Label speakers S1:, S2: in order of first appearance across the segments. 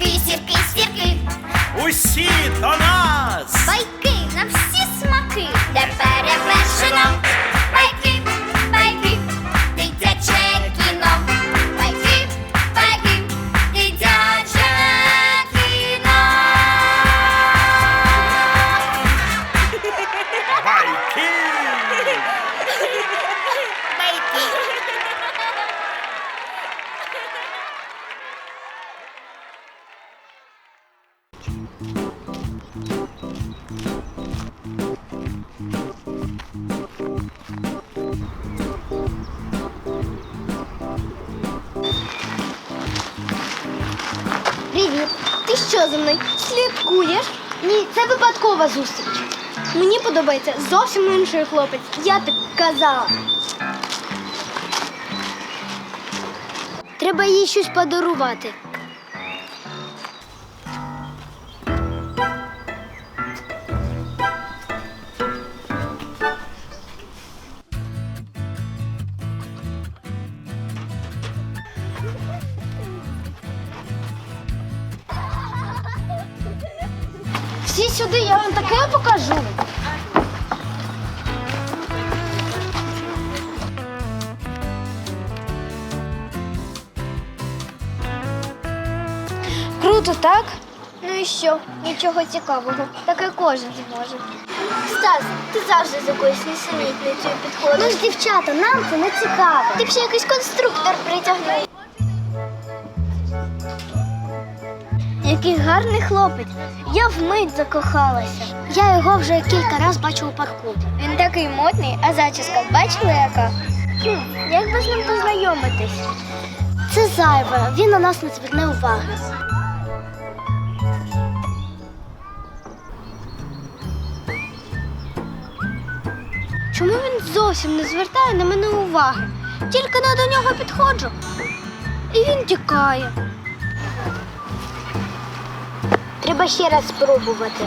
S1: сірки, сірки, сірки. Усі до нас. Байки. Привіт! Ти що за мною? Слідкуєш? Ні, це випадкова зустріч. Мені подобається зовсім інший хлопець. Я так казала. Треба їй щось подарувати. Всі сюди, я вам таке покажу. Круто, так? Ну і що? Нічого цікавого. Таке кожен зможе. Стас, ти завжди з якоюсь несенітницею підходиш. Ну ж, дівчата, нам це не цікаво. Ти б ще якийсь конструктор притягнув. Який гарний хлопець. Я вмить закохалася. Я його вже кілька разів бачу у парку. Він такий модний, а зачіска бачила яка? Хм, як би з ним познайомитись? Це зайве, він на нас не зверне уваги. Чому він зовсім не звертає на мене уваги? Тільки не до нього підходжу. І він тікає. Треба ще раз спробувати.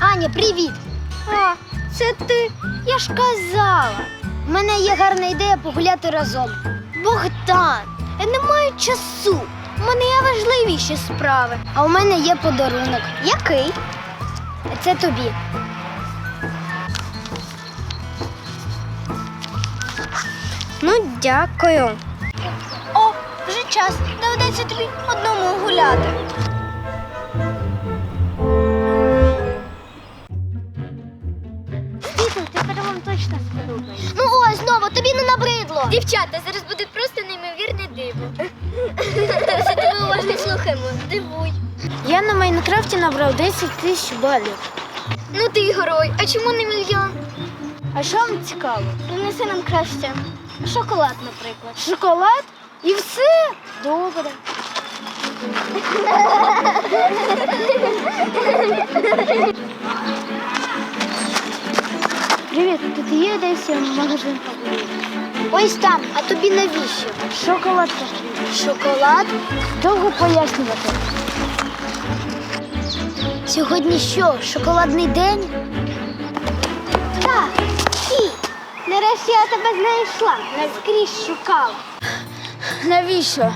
S1: Аня, привіт! А, це ти. Я ж казала. У мене є гарна ідея погуляти разом. Богдан, я не маю часу. У мене є важливіші справи. А у мене є подарунок. Який? Це тобі. Ну, дякую. Час. Доведеться тобі одному гуляти. Світло, тепер вам точно сподобається. Ну ось знову, тобі не набридло. Дівчата, зараз буде просто неймовірне диво. Все тебе уважно слухаємо. Дивуй. Я на Майнкрафті набрав 10 тисяч балів. Ну ти герой, а чому не мільйон? А що вам цікаво? Принеси нам краще. Шоколад, наприклад. Шоколад? І все? Добре. Привіт, тут є десь магазин? Ось там, а тобі навіщо? Шоколад. Шоколад? Довго пояснювати. Сьогодні що, шоколадний день? Так, і нарешті я тебе знайшла. Наскрізь шукала. Навіщо?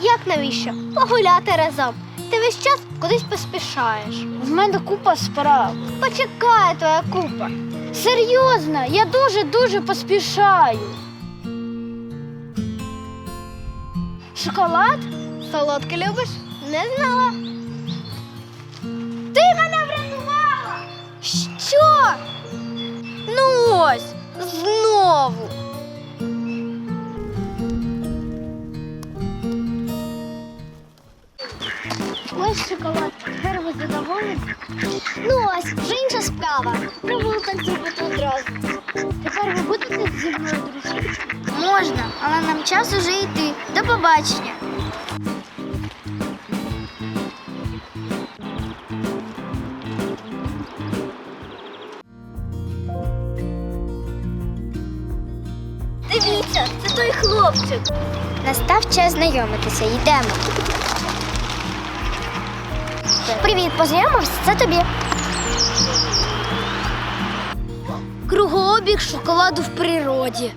S1: Як навіщо? Погуляти разом. Ти весь час кудись поспішаєш. В мене купа справ. Почекай твоя купа. Серйозно, я дуже-дуже поспішаю. Шоколад? Солодке любиш? Не знала. Ти мене врятувала! Що? Ну ось, знову. Шоколад. Тепер ви задоволені? Ну ось, вже інша справа. Прогулка зробити одразу. Тепер ви будете зі мною дружити? Можна, але нам час уже йти. До побачення. Дивіться, це той хлопчик. Настав час знайомитися. Йдемо. Привіт, познайомився, це тобі. Кругообіг шоколаду в природі.